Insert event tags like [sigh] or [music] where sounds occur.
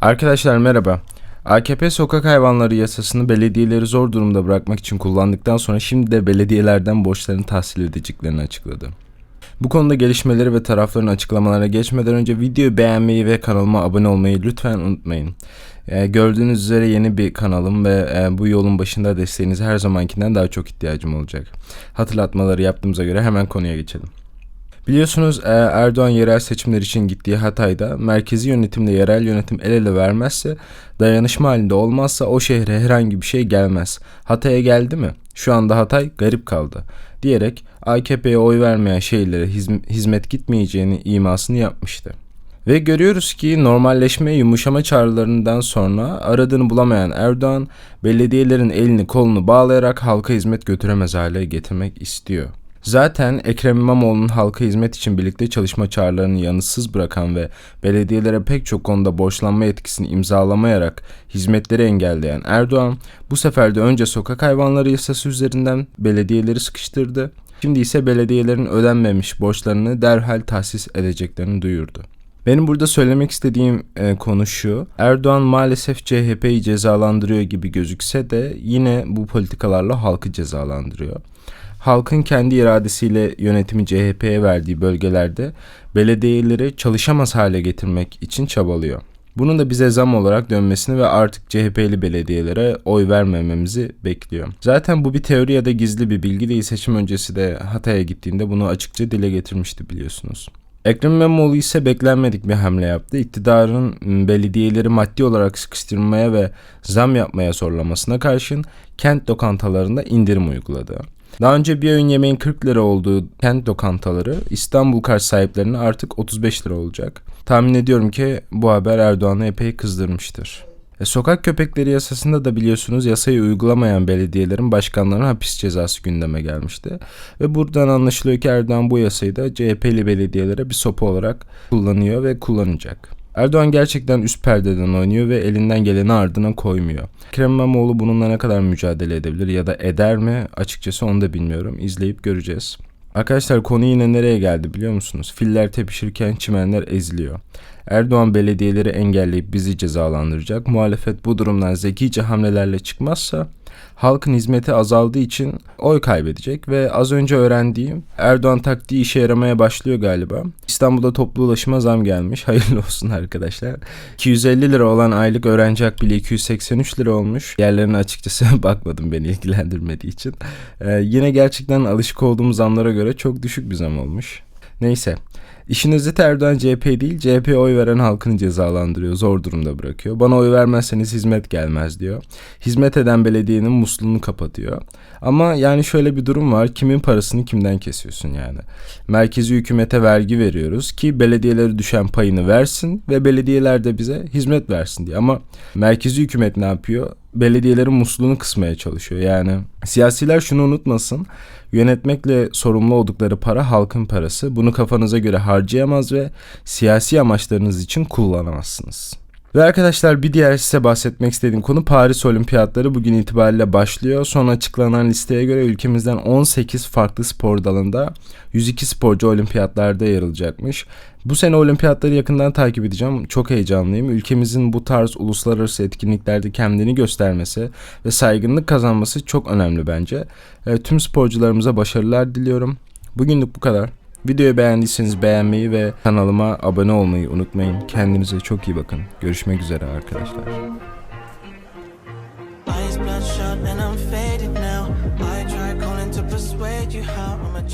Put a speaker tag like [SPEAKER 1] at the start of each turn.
[SPEAKER 1] Arkadaşlar merhaba. AKP sokak hayvanları yasasını belediyeleri zor durumda bırakmak için kullandıktan sonra şimdi de belediyelerden borçlarını tahsil edeceklerini açıkladı. Bu konuda gelişmeleri ve tarafların açıklamalarına geçmeden önce videoyu beğenmeyi ve kanalıma abone olmayı lütfen unutmayın. Ee, gördüğünüz üzere yeni bir kanalım ve e, bu yolun başında desteğiniz her zamankinden daha çok ihtiyacım olacak. Hatırlatmaları yaptığımıza göre hemen konuya geçelim. Biliyorsunuz e, Erdoğan yerel seçimler için gittiği Hatay'da merkezi yönetimle yerel yönetim el ele vermezse, dayanışma halinde olmazsa o şehre herhangi bir şey gelmez. Hatay'a geldi mi? Şu anda Hatay garip kaldı diyerek AKP'ye oy vermeyen şehirlere hizm- hizmet gitmeyeceğini imasını yapmıştı. Ve görüyoruz ki normalleşme yumuşama çağrılarından sonra aradığını bulamayan Erdoğan belediyelerin elini kolunu bağlayarak halka hizmet götüremez hale getirmek istiyor. Zaten Ekrem İmamoğlu'nun halka hizmet için birlikte çalışma çağrılarını yanıtsız bırakan ve belediyelere pek çok konuda borçlanma yetkisini imzalamayarak hizmetleri engelleyen Erdoğan bu sefer de önce sokak hayvanları yasası üzerinden belediyeleri sıkıştırdı. Şimdi ise belediyelerin ödenmemiş borçlarını derhal tahsis edeceklerini duyurdu. Benim burada söylemek istediğim e, konu şu. Erdoğan maalesef CHP'yi cezalandırıyor gibi gözükse de yine bu politikalarla halkı cezalandırıyor. Halkın kendi iradesiyle yönetimi CHP'ye verdiği bölgelerde belediyeleri çalışamaz hale getirmek için çabalıyor. Bunun da bize zam olarak dönmesini ve artık CHP'li belediyelere oy vermememizi bekliyor. Zaten bu bir teori ya da gizli bir bilgi değil. Seçim öncesi de Hatay'a gittiğinde bunu açıkça dile getirmişti biliyorsunuz. Ekrem İmamoğlu ise beklenmedik bir hamle yaptı. İktidarın m, belediyeleri maddi olarak sıkıştırmaya ve zam yapmaya zorlamasına karşın kent lokantalarında indirim uyguladı. Daha önce bir öğün yemeğin 40 lira olduğu kent lokantaları İstanbul kart sahiplerine artık 35 lira olacak. Tahmin ediyorum ki bu haber Erdoğan'ı epey kızdırmıştır. E, sokak köpekleri yasasında da biliyorsunuz yasayı uygulamayan belediyelerin başkanlarına hapis cezası gündeme gelmişti. Ve buradan anlaşılıyor ki Erdoğan bu yasayı da CHP'li belediyelere bir sopa olarak kullanıyor ve kullanacak. Erdoğan gerçekten üst perdeden oynuyor ve elinden geleni ardına koymuyor. Ekrem İmamoğlu bununla ne kadar mücadele edebilir ya da eder mi açıkçası onu da bilmiyorum. İzleyip göreceğiz. Arkadaşlar konu yine nereye geldi biliyor musunuz? Filler tepişirken çimenler eziliyor. Erdoğan belediyeleri engelleyip bizi cezalandıracak. Muhalefet bu durumdan zekice hamlelerle çıkmazsa halkın hizmeti azaldığı için oy kaybedecek ve az önce öğrendiğim Erdoğan taktiği işe yaramaya başlıyor galiba. İstanbul'da toplu ulaşıma zam gelmiş. [laughs] Hayırlı olsun arkadaşlar. 250 lira olan aylık öğrenci hakkı bile 283 lira olmuş. Yerlerine açıkçası [laughs] bakmadım beni ilgilendirmediği için. Ee, yine gerçekten alışık olduğum zamlara göre çok düşük bir zam olmuş. Neyse. İşin özeti Erdoğan CHP değil, CHP oy veren halkını cezalandırıyor, zor durumda bırakıyor. Bana oy vermezseniz hizmet gelmez diyor. Hizmet eden belediyenin musluğunu kapatıyor. Ama yani şöyle bir durum var, kimin parasını kimden kesiyorsun yani? Merkezi hükümete vergi veriyoruz ki belediyelere düşen payını versin ve belediyeler de bize hizmet versin diye. Ama merkezi hükümet ne yapıyor? Belediyelerin musluğunu kısmaya çalışıyor. Yani siyasiler şunu unutmasın. Yönetmekle sorumlu oldukları para halkın parası. Bunu kafanıza göre harcayamaz ve siyasi amaçlarınız için kullanamazsınız. Ve arkadaşlar bir diğer size bahsetmek istediğim konu Paris Olimpiyatları bugün itibariyle başlıyor. Son açıklanan listeye göre ülkemizden 18 farklı spor dalında 102 sporcu olimpiyatlarda yer alacakmış. Bu sene olimpiyatları yakından takip edeceğim. Çok heyecanlıyım. Ülkemizin bu tarz uluslararası etkinliklerde kendini göstermesi ve saygınlık kazanması çok önemli bence. E, tüm sporcularımıza başarılar diliyorum. Bugünlük bu kadar. Videoyu beğendiyseniz beğenmeyi ve kanalıma abone olmayı unutmayın. Kendinize çok iyi bakın. Görüşmek üzere arkadaşlar.
[SPEAKER 2] Eyes bloodshot and I'm faded now. I try calling to persuade you how I'm but